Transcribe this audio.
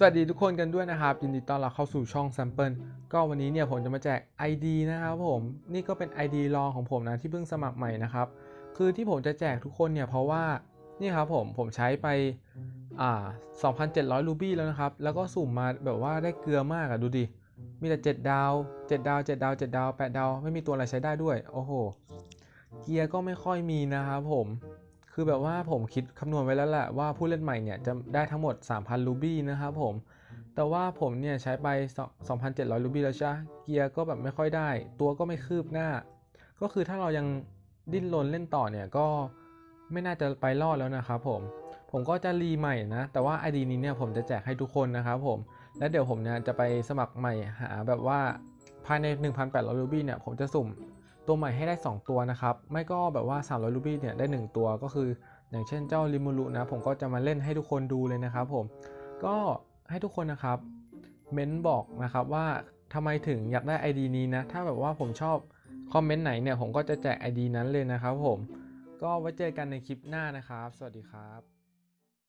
สวัสดีทุกคนกันด้วยนะครับ ยินดีต้อนรับเข้าสู่ช่อง Sample ก็วันนี้เนี่ยผมจะมาแจก ID นะครับผมนี่ก็เป็น ID ลองของผมนะที่เพิ่งสมัครใหม่นะครับ คือที่ผมจะแจกทุกคนเนี่ยเพราะว่านี่ครับผมผมใช้ไปอ่า2,700 รูบี้แล้วนะครับ แล้วก็สุ่มมาแบบว่าได้เกลือมากอะดูดิ มีแต่ 7 ดาว 7 ดาว 7 ดาว 7 ดาว 8 ดาว ไม่มีตัวอะไรใช้ได้ด้วย โอ้โห เกียร์ก็ไม่ค่อยมีนะครับผม คือแบบว่าผมคิดคำนวณไว้แล้วแหละว่าผู้เล่นใหม่เนี่ยจะได้ทั้งหมด 3,000 รูบี้นะครับผม แต่ว่าผมเนี่ยใช้ไป 2,700 รูบี้แล้วใช่ปะเกียร์ก็แบบไม่ค่อยได้ ตัวก็ไม่คืบหน้า ก็คือถ้าเรายังดิ้นรนเล่นต่อเนี่ยก็ไม่น่าจะไปรอดแล้วนะครับผม ผมก็จะรีใหม่นะ แต่ว่า ID นี้เนี่ยผมจะแจกให้ทุกคนนะครับผม แล้วเดี๋ยวผมเนี่ยจะไปสมัครใหม่หาแบบว่าภายใน 1,800รูบี้เนี่ยผมจะสุ่ม ตัวใหม่ให้ได้ 2 ตัวนะครับ ไม่ก็แบบว่า 300รูบี้เนี่ยได้ 1 ตัวก็คือ อย่างเช่นเจ้าริมูรุนะ ผมก็จะมาเล่นให้ทุกคนดูเลยนะครับผม ก็ให้ทุกคนนะครับเม้นบอกนะครับว่าทำไมถึงอยากได้ ID นี้นะ ถ้าแบบว่าผมชอบคอมเมนต์ไหนเนี่ย ผมก็จะแจก ID นั้นเลยนะครับผม ก็ไว้เจอกันในคลิปหน้านะครับ สวัสดีครับ